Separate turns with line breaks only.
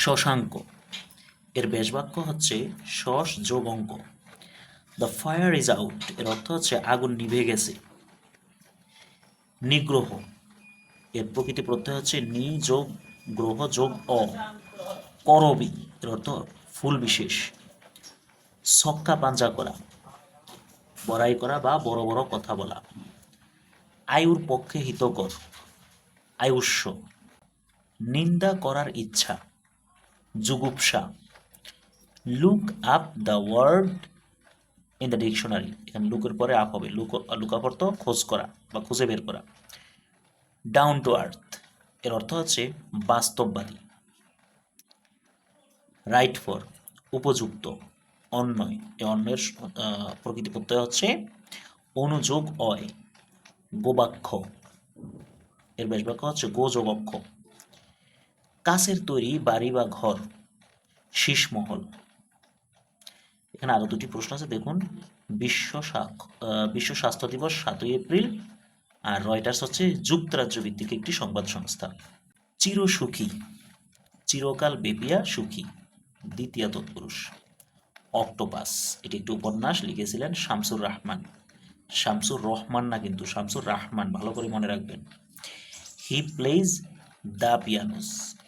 শশাঙ্ক। এর বেশবাক্য হচ্ছে যোগ অঙ্ক দ্য ফায়ার ইজ আউট এর অর্থ হচ্ছে আগুন নিভে গেছে। নিগ্রহ। এর প্রকৃতি প্রত্যয় হচ্ছে নি যোগ গ্রহ যোগ অ। করবি, এর অর্থ ফুল বিশেষ। ছক্কা পাঞ্জা করা। বড়াই করা বা বড় বড় কথা বলা। আয়ুর পক্ষে হিতকর। আয়ুষ্য। নিন্দা করার ইচ্ছা। জুগুপসা look up the word in the dictionary এখানে লুকের পরে আপ হবে। লুক লুক আপ অর্থ খোঁজ করা বা খুঁজে বের করা। ডাউন টু আর্থ এর অর্থ হচ্ছে বাস্তববাদী। রাইট ফর উপযুক্ত। অন্যয়। এই অন্যের প্রকৃতি প্রত্যয় হচ্ছে অনুযোগ অয়। গোবাক্ষ। এর বেশ বাক্য হচ্ছে গোযোগ অক্ষ কাছের তৈরি বাড়ি বা ঘর, শীষমহল। এখানে আরও দুটি প্রশ্ন আছে, দেখুন। বিশ্ব বিশ্ব স্বাস্থ্য দিবস সাতই এপ্রিল, আর রয়টার্স হচ্ছে যুক্তরাজ্য ভিত্তিক একটি সংবাদ সংস্থা। চিরসুখী, চিরকাল বেপিয়া সুখী, দ্বিতীয় তৎপুরুষ। অক্টোপাস, এটি একটি উপন্যাস, লিখেছিলেন শামসুর রহমান। শামসুর রহমান না কিন্তু, শামসুর রহমান, ভালো করে মনে রাখবেন। He plays the পিয়ানোস